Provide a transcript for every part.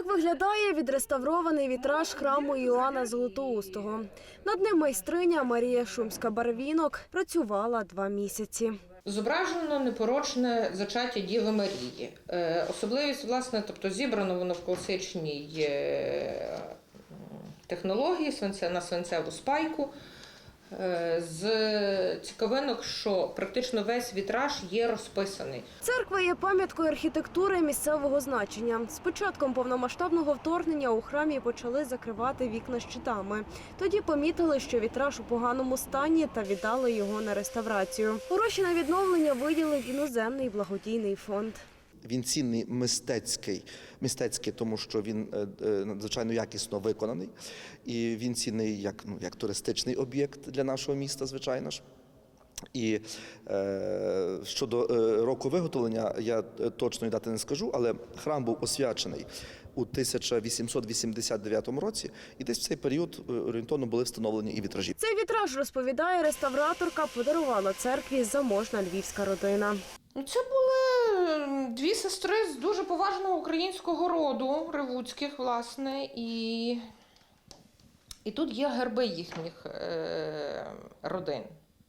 Так виглядає відреставрований вітраж храму Іоанна Золотоустого. Над ним майстриня Марія Шумська Барвінок працювала два місяці. Зображено непорочне зачаття Діви Марії. Е, Особливість, власне, тобто зібрано воно в класичній е, технології на свинцеву спайку. Е, З цікавинок, що практично весь вітраж є розписаний. Церква є пам'яткою архітектури місцевого значення. З початком повномасштабного вторгнення у храмі почали закривати вікна щитами. Тоді помітили, що вітраж у поганому стані та віддали його на реставрацію. Гроші на відновлення виділив іноземний благодійний фонд. Він цінний мистецький, мистецький, тому що він е, е, надзвичайно якісно виконаний, і він цінний як, ну, як туристичний об'єкт для нашого міста, звичайно ж. І е, щодо е, року виготовлення, я е, точної дати не скажу, але храм був освячений у 1889 році, і десь в цей період орієнтовно були встановлені і вітражі. Цей вітраж розповідає реставраторка, подарувала церкві заможна львівська родина. Ну, Це були дуже поважного українського роду, ревуцьких, власне, і, і тут є герби їхніх е, родин.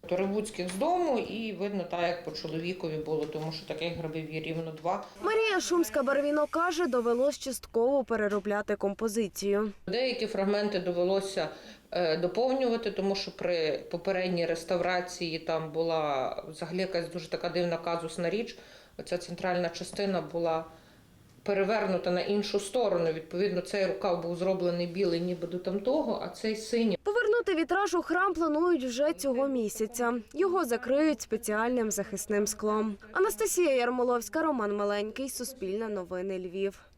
То ревуцьких з дому, і видно так, як по чоловікові було, тому що таких гербів є рівно два. Марія Шумська Барвіно каже, довелось частково переробляти композицію. Деякі фрагменти довелося е, доповнювати, тому що при попередній реставрації там була взагалі якась дуже така дивна казусна річ. Оця центральна частина була перевернута на іншу сторону. Відповідно, цей рукав був зроблений білий, ніби до тамтого, а цей синій. Повернути вітраж у храм планують вже цього місяця. Його закриють спеціальним захисним склом. Анастасія Ярмоловська, Роман Маленький, Суспільне новини Львів.